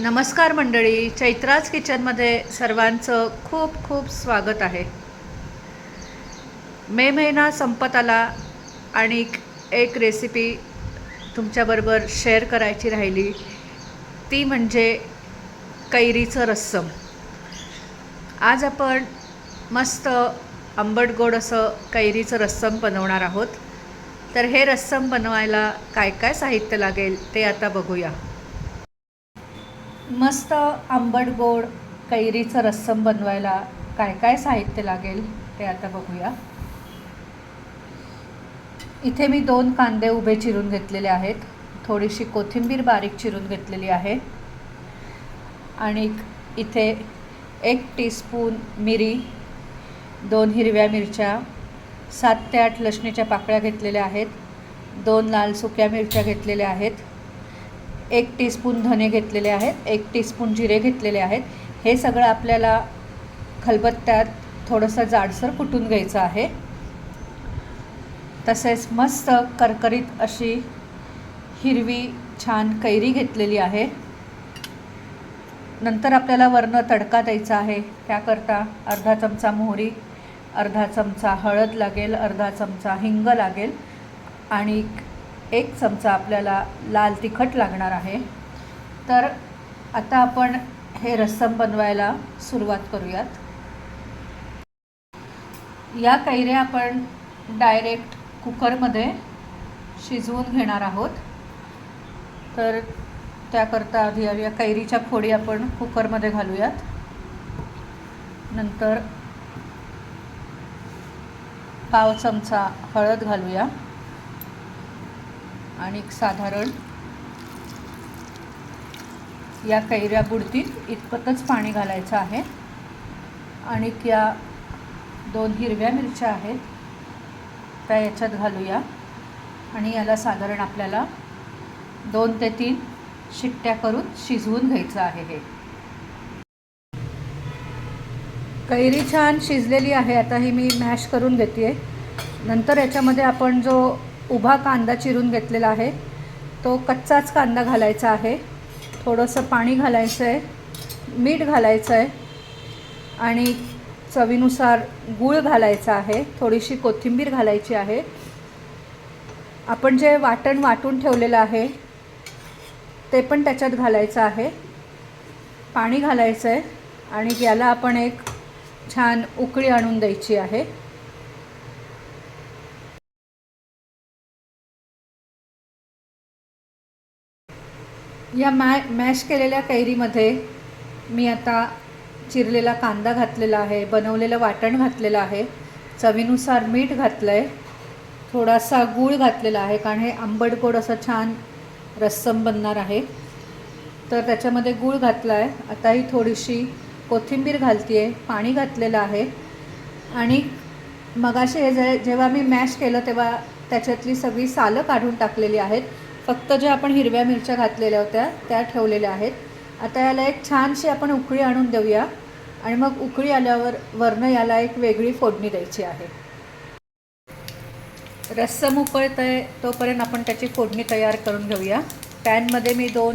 नमस्कार मंडळी चैत्राज किचनमध्ये सर्वांचं खूप खूप स्वागत आहे. मे महिना संपत आला आणि एक रेसिपी तुमच्याबरोबर शेअर करायची राहिली. ती म्हणजे कैरीचं रस्सम. आज आपण मस्त आंबट गोड असं कैरीचं रस्सम बनवणार आहोत. तर हे रस्सम बनवायला काय काय साहित्य लागेल ते आता बघूया. मस्त आंबट गोड कैरीचं रस्सम बनवायला काय काय साहित्य लागेल ते आता बघूया. इथे मी दोन कांदे उभे चिरून घेतलेले आहेत. थोडीशी कोथिंबीर बारीक चिरून घेतलेली आहे. आणि इथे एक टीस्पून मिरी दोन हिरव्या मिरच्या सात ते आठ लसणीच्या पाकळ्या घेतलेल्या आहेत. दोन लाल सुक्या मिरच्या घेतलेल्या आहेत. एक टीस्पून धने घेतलेले आहेत एक टीस्पून जिरे घेतलेले आहेत. हे सगळं आपल्याला खलबत्त्यात थोडंसं जाडसर कुटून घ्यायचं आहे. तसेच मस्त करकरीत अशी हिरवी छान कैरी घेतलेली आहे. नंतर आपल्याला वरनं तडका द्यायचा आहे. त्याकरता अर्धा चमचा मोहरी अर्धा चमचा हळद लागेल अर्धा चमचा हिंग लागेल आणि एक चमचा आपल्याला लाल तिखट लागणार आहे. तर आता आपण हे रस्सम बनवायला सुरुवात करूयात. या कैऱ्या आपण डायरेक्ट कुकरमध्ये शिजवून घेणार आहोत. तर त्याकरता आधी या कैरीच्या फोडी आपण कुकरमध्ये घालूयात. नंतर पाव चमचा हळद घालूया. आणि साधारण या कैऱ्या बुडतील इतपतच पाणी घालायचं आहे. आणि या दोन हिरव्या मिरच्या आहेत त्या याच्यात घालूया. आणि याला साधारण आपल्याला दोन ते तीन शिट्ट्या करून शिजवून घ्यायचं आहे हे. कैरी छान शिजलेली आहे. आता ही मी मॅश करून घेते नंतर याच्यामध्ये आपण जो उभा कांदा चिरून घेतलेला आहे. तो कच्चाच कांदा घालायचा आहे. थोडंसं पाणी घालायचं आहे मीठ घालायचं आहे आणि चवीनुसार गूळ घालायचा आहे. थोडीशी कोथिंबीर घालायची आहे. आपण जे वाटण वाटून ठेवलेलं आहे ते पण त्याच्यात घालायचं आहे. पाणी घालायचं आहे आणि याला आपण एक छान उकळी आणून द्यायची आहे. या मॅ मॅश केलेल्या कैरीमध्ये मी आता चिरलेला कांदा घातलेला आहे बनवलेलं वाटण घातलेलं आहे चवीनुसार मीठ घातलं आहे थोडासा गूळ घातलेला आहे कारण हे आंबट गोड असं छान रस्सम बनणार आहे. तर त्याच्यामध्ये गूळ घातला आहे आता ही थोडीशी कोथिंबीर घालते आहे पाणी घातलेलं आहे. आणि मगाशी हे जे जेव्हा मी मॅश केलं तेव्हा त्याच्यातली सगळी सालं काढून टाकलेली आहेत. फक्त ज्या आपण हिरव्या मिरच्या घातलेल्या होत्या त्या ठेवलेल्या आहेत. आता याला एक छानशी आपण उकळी आणून देऊया. आणि मग उकळी आल्यावर वरनं याला एक वेगळी फोडणी द्यायची आहे. रस्सम उकळत आहे तोपर्यंत आपण त्याची फोडणी तयार करून घेऊया. पॅनमध्ये मी दोन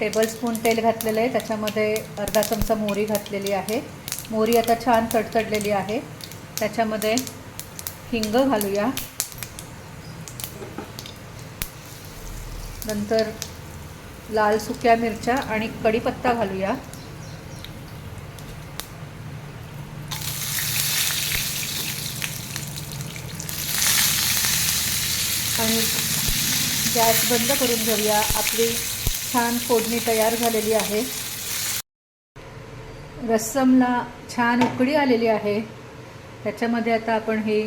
टेबलस्पून तेल घातलेलं आहे. त्याच्यामध्ये अर्धा चमचा मोहरी घातलेली आहे. मोहरी आता छान तडतडलेली आहे. त्याच्यामध्ये हिंग घालूया. नंतर लाल सुक्या मिरच्या आणि कढीपत्ता घालूया. आणि गॅस बंद करून घेऊया. आपली छान फोडणी तयार झालेली आहे. रस्समला छान उकडी आलेली आहे. त्याच्यामध्ये आता आपण ही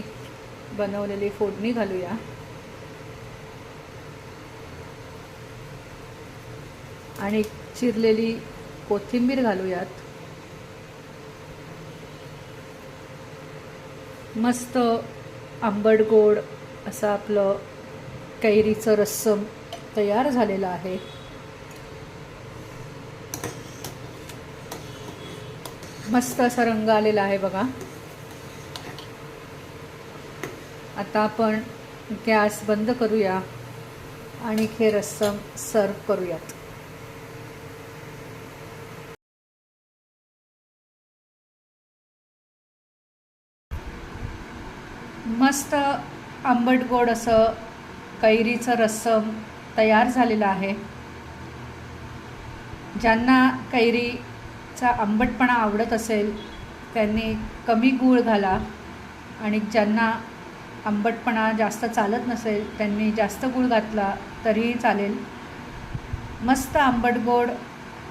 बनवलेली फोडणी घालूया. आणि चिरलेली कोथिंबीर घालूयात. मस्त आंबट गोड असं आपलं कैरीचं रस्सम तयार झालेलं आहे. मस्त असा रंग आलेला आहे बघा. आता आपण गॅस बंद करूया आणि हे रस्सम सर्व करूयात. मस्त आंबट गोड असं कैरीचं रस्सम तयार झालेलं आहे. ज्यांना कैरीचा आंबटपणा आवडत असेल त्यांनी कमी गूळ घाला आणि ज्यांना आंबटपणा जास्त चालत नसेल त्यांनी जास्त गूळ घातला तरीही चालेल. मस्त आंबट गोड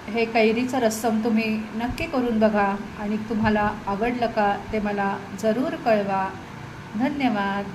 हे कैरीचं रस्सम तुम्ही नक्की करून बघा आणि तुम्हाला आवडलं का ते मला जरूर कळवा. धन्यवाद